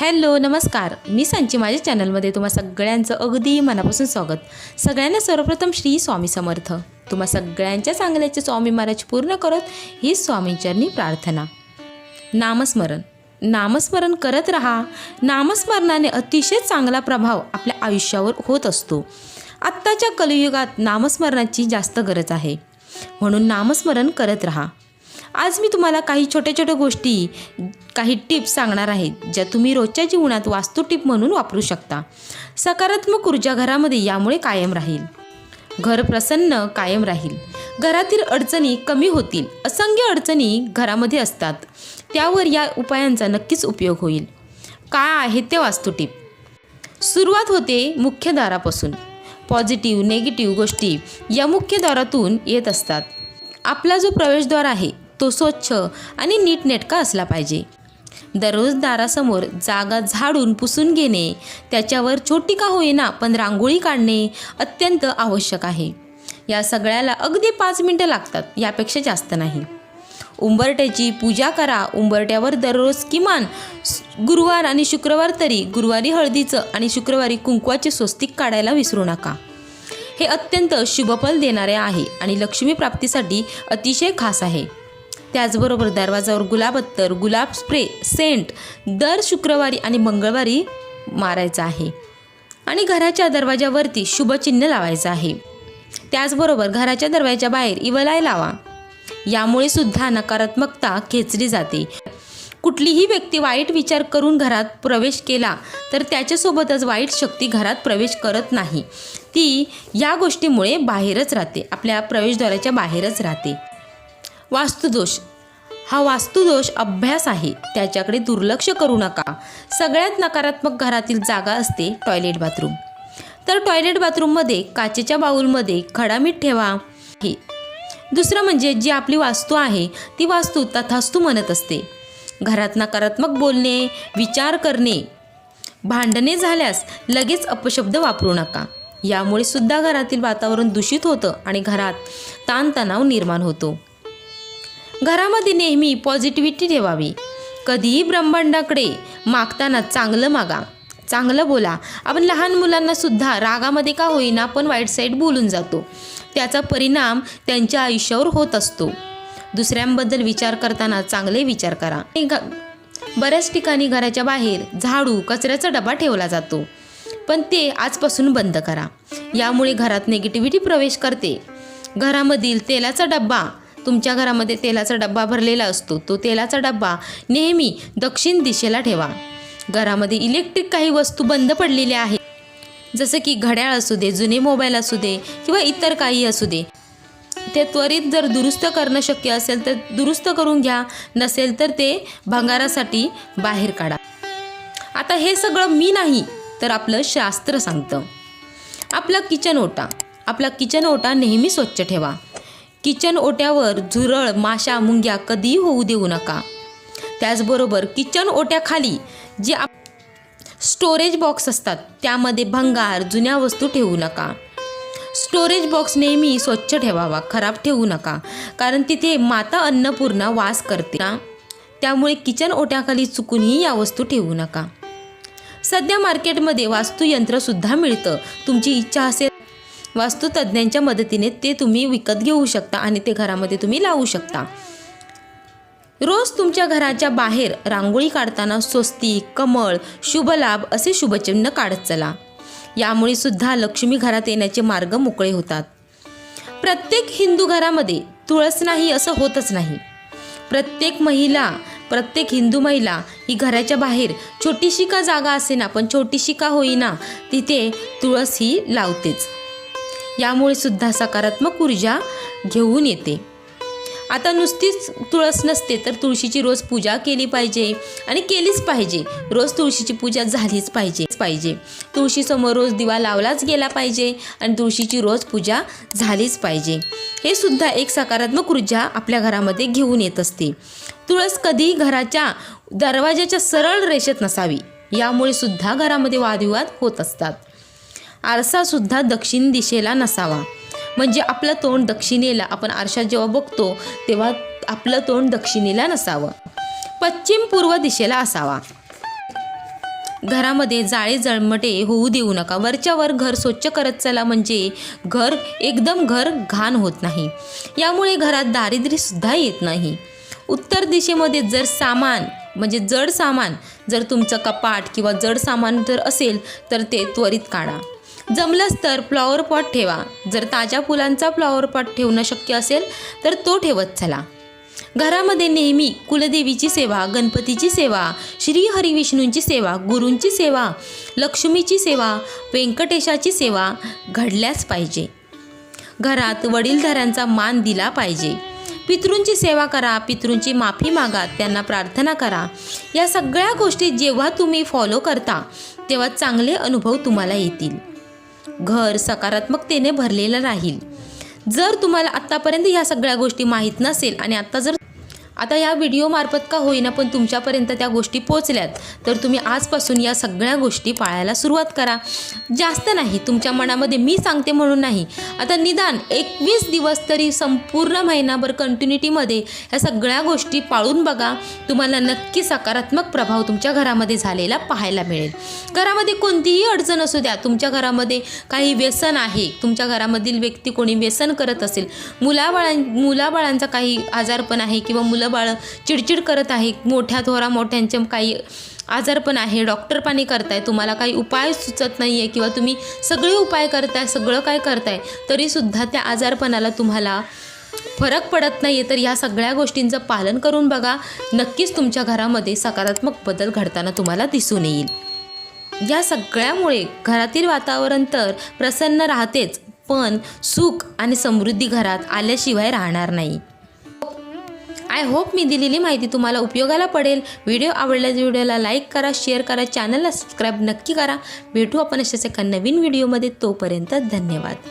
Hello नमस्कार. मी सांची माझ्या चॅनलमध्ये तुम्हा सगळ्यांचं अगदी मनापासून स्वागत. सगळ्यांना सर्वप्रथम श्री स्वामी समर्थ. तुम्हा सगळ्यांच्या चांगल्याचे स्वामी महाराज पूर्ण करत ही स्वामींचरणी प्रार्थना. नामस्मरण. नामस्मरण करत राहा. नामस्मरणाने अतिशय चांगला प्रभाव आपल्या आयुष्यावर होत असतो. आत्ताच्या कलियुगात नामस्मरणाची जास्त गरज आहे. म्हणून नामस्मरण करत राहा. आज मी तुम्हाला काही छोट्या छोट्या गोष्टी काही टिप्स सांगणार आहेत ज्या तुम्ही रोजच्या जीवनात वास्तू टिप म्हणून वापरू शकता. सकारात्मक ऊर्जा घरामध्ये यामुळे कायम राहील. घर प्रसन्न कायम राहील. घरातील अडचणी कमी होतील. असंख्य अडचणी घरामध्ये असतात. त्यावर या उपायांचा नक्कीच उपयोग होईल. काय आहे ते वास्तू टिप? सुरुवात होते मुख्य दारापासून. पॉझिटिव्ह नेगेटिव्ह गोष्टी या मुख्य दारातून येत असतात. आपला जो प्रवेशद्वार आहे तो स्वच्छ आणि नीटनेटका असला पाहिजे. दररोज दारासमोर जागा झाडून पुसून घेणे त्याच्यावर छोटी का होईना पण रांगोळी काढणे अत्यंत आवश्यक आहे. या सगळ्याला अगदी पाच मिनटं लागतात यापेक्षा जास्त नाही. उंबरट्याची पूजा करा. उंबरट्यावर दररोज किमान गुरुवार आणि शुक्रवार तरी गुरुवारी हळदीचं आणि शुक्रवारी कुंकवाचे स्वस्तिक काढायला विसरू नका. हे अत्यंत शुभफल देणारे आहे आणि लक्ष्मी प्राप्तीसाठी अतिशय खास आहे. त्याचबरोबर दरवाजावर गुलाब अत्तर गुलाब स्प्रे सेंट दर शुक्रवारी आणि मंगळवारी मारायचा आहे. आणि घराच्या दरवाजावरती शुभचिन्ह लावायचं आहे. त्याचबरोबर घराच्या दरवाजाच्या बाहेर इवलाय लावा. यामुळे सुद्धा नकारात्मकता खेचली जाते. कुठलीही व्यक्ती वाईट विचार करून घरात प्रवेश केला तर त्याच्यासोबतच वाईट शक्ती घरात प्रवेश करत नाही. ती या गोष्टीमुळे बाहेरच राहते. आपल्या प्रवेशद्वाराच्या बाहेरच राहते. वास्तुदोष. हा वास्तुदोष अभ्यास आहे. त्याच्याकडे दुर्लक्ष करू नका. सगळ्यात नकारात्मक घरातील जागा असते टॉयलेट बाथरूम तर टॉयलेट बाथरूममध्ये काचेच्या बाऊलमध्ये खडा मीठ ठेवा. हे. दुसरं म्हणजे जी आपली वास्तू आहे ती वास्तू तथास्तू म्हणत असते. घरात नकारात्मक बोलणे विचार करणे भांडणे झाल्यास लगेच अपशब्द वापरू नका. यामुळे सुद्धा घरातील वातावरण दूषित होतं आणि घरात ताणतणाव निर्माण होतो. घरामध्ये नेहमी पॉझिटिव्हिटी ठेवावी. कधीही ब्रह्मांडाकडे मागताना चांगलं मागा. चांगलं बोला. आपण लहान मुलांना सुद्धा रागामध्ये का होईना पण वाईट साईड बोलून जातो. त्याचा परिणाम त्यांच्या आयुष्यावर होत असतो. दुसऱ्यांबद्दल विचार करताना चांगले विचार करा. बऱ्याच ठिकाणी घराच्या बाहेर झाडू कचऱ्याचा डबा ठेवला जातो. पण ते आजपासून बंद करा. यामुळे घरात निगेटिव्हिटी प्रवेश करते. घरामधील तेलाचा डब्बा तुमच्या घरामध्ये तेलाचा डब्बा भरलेला असतो. तो तेलाचा डब्बा नेहमी दक्षिण दिशेला ठेवा. घरामध्ये इलेक्ट्रिक काही वस्तू बंद पडलेल्या आहेत. जसं की घड्याळ असू दे जुने मोबाईल असू दे किंवा इतर काही असू दे. ते त्वरित जर दुरुस्त करणं शक्य असेल तर दुरुस्त करून घ्या. नसेल तर ते भंगारासाठी बाहेर काढा. आता हे सगळं मी नाही तर आपलं शास्त्र सांगतं. आपला किचन ओटा. आपला किचन ओटा नेहमी स्वच्छ ठेवा. किचन ओट्यावर झुरळ माशा मुंग्या कधीही होऊ देऊ नका. त्याचबरोबर किचन ओट्याखाली जे आप स्टोरेज बॉक्स असतात त्यामध्ये भंगार जुन्या वस्तू ठेवू नका. स्टोरेज बॉक्स नेहमी स्वच्छ ठेवावा खराब ठेवू नका कारण तिथे माता अन्नपूर्णा वास करते. ना त्यामुळे किचन ओट्याखाली चुकूनही या वस्तू ठेवू नका. सध्या मार्केटमध्ये वास्तुयंत्रसुद्धा मिळतं. तुमची इच्छा असेल वास्तुतज्ञांच्या मदतीने ते तुम्ही विकत घेऊ शकता आणि ते घरामध्ये तुम्ही लावू शकता. रोज तुमच्या घराच्या बाहेर रांगोळी काढताना स्वस्ती कमळ शुभलाभ असे शुभचिन्ह काढत चला. यामुळे सुद्धा लक्ष्मी घरात येण्याचे मार्ग मोकळे होतात. प्रत्येक हिंदू घरामध्ये तुळस नाही असं होतच नाही. प्रत्येक महिला प्रत्येक हिंदू महिला ही घराच्या बाहेर छोटीशी का जागा असे ना पण छोटीशी का होईना तिथे तुळस ही लावतेच. यामुळे सुद्धा सकारात्मक ऊर्जा घेऊन येते. आता नुसतीच तुळस नसते तर तुळशीची रोज पूजा केली पाहिजे आणि केलीच पाहिजे. रोज तुळशीची पूजा झालीच पाहिजे. पाहिजे. तुळशीसमोर रोज दिवा लावलाच गेला पाहिजे आणि तुळशीची रोज पूजा झालीच पाहिजे. हे सुद्धा एक सकारात्मक ऊर्जा आपल्या घरामध्ये घेऊन येत असते. तुळस कधी घराच्या दरवाजाच्या सरळ रेषेत नसावी. यामुळे सुद्धा घरामध्ये वादविवाद होत असतात. आरसासुद्धा दक्षिण दिशेला नसावा. म्हणजे आपलं तोंड दक्षिणेला आपण आरशात जेव्हा बघतो तेव्हा आपलं तोंड दक्षिणेला नसावं. पश्चिम पूर्व दिशेला असावा. घरामध्ये जाळे जळमटे होऊ देऊ नका. वरच्यावर घर स्वच्छ करत चला म्हणजे घर एकदम घर घाण होत नाही. यामुळे घरात दारिद्र्यसुद्धा येत नाही. उत्तर दिशेमध्ये जर सामान म्हणजे जड सामान जर तुमचं कपाट किंवा जड सामान जर असेल तर ते त्वरित काढा. जमलंच तर फ्लॉवर पॉट ठेवा. जर ताज्या फुलांचा फ्लॉवर पॉट ठेवणं शक्य असेल तर तो ठेवत चला. घरामध्ये नेहमी कुलदेवीची सेवा गणपतीची सेवा श्री हरिविष्णूंची सेवा गुरूंची सेवा लक्ष्मीची सेवा व्यंकटेशाची सेवा घडल्याच पाहिजे. घरात वडीलधाऱ्यांचा मान दिला पाहिजे. पितृंची सेवा करा पितृंची माफी मागा त्यांना प्रार्थना करा. या सगळ्या गोष्टी जेव्हा तुम्ही फॉलो करता तेव्हा चांगले अनुभव तुम्हाला येतील. घर सकारात्मकतेने भरलेलं राहील. जर तुम्हाला आत्तापर्यंत ह्या सगळ्या गोष्टी माहीत नसेल आणि आत्ता जर आता या व्हिडिओमार्फत का होईना पण तुमच्यापर्यंत त्या गोष्टी पोचल्यात तर तुम्ही आजपासून या सगळ्या गोष्टी पाळायला सुरुवात करा. जास्त नाही तुमच्या मनामध्ये मी सांगते म्हणून नाही. आता निदान एकवीस दिवस तरी संपूर्ण महिनाभर कंटिन्युटीमध्ये ह्या सगळ्या गोष्टी पाळून बघा. तुम्हाला नक्की सकारात्मक प्रभाव तुमच्या घरामध्ये झालेला पाहायला मिळेल. घरामध्ये कोणतीही अडचण असू द्या. तुमच्या घरामध्ये काही व्यसन आहे. तुमच्या घरामधील व्यक्ती कोणी व्यसन करत असेल. मुलाबाळां मुलाबाळांचा काही आजारपण आहे किंवा मुलं बाळं चिडचिड करत आहे. मोठ्या थोरा मोठ्यांचे काही आजारपण आहे. डॉक्टर पाणी करताय. तुम्हाला काही उपाय सुचत नाही आहे किंवा तुम्ही सगळे उपाय करताय सगळं काय करताय तरीसुद्धा त्या आजारपणाला तुम्हाला फरक पडत नाही आहे तर ह्या सगळ्या गोष्टींचं पालन करून बघा. नक्कीच तुमच्या घरामध्ये सकारात्मक बदल घडताना तुम्हाला दिसून येईल. या सगळ्यामुळे घरातील वातावरण तर प्रसन्न राहतेच पण सुख आणि समृद्धी घरात आल्याशिवाय राहणार नाही. आय होप मी दिलेली माहिती तुम्हाला उपयोगाला पडेल. व्हिडिओ आवडल्यास व्हिडिओला लाईक करा शेअर करा चॅनलला सबस्क्राईब नक्की करा. भेटू आपण अशाच एका नवीन व्हिडिओमध्ये. तोपर्यंत धन्यवाद.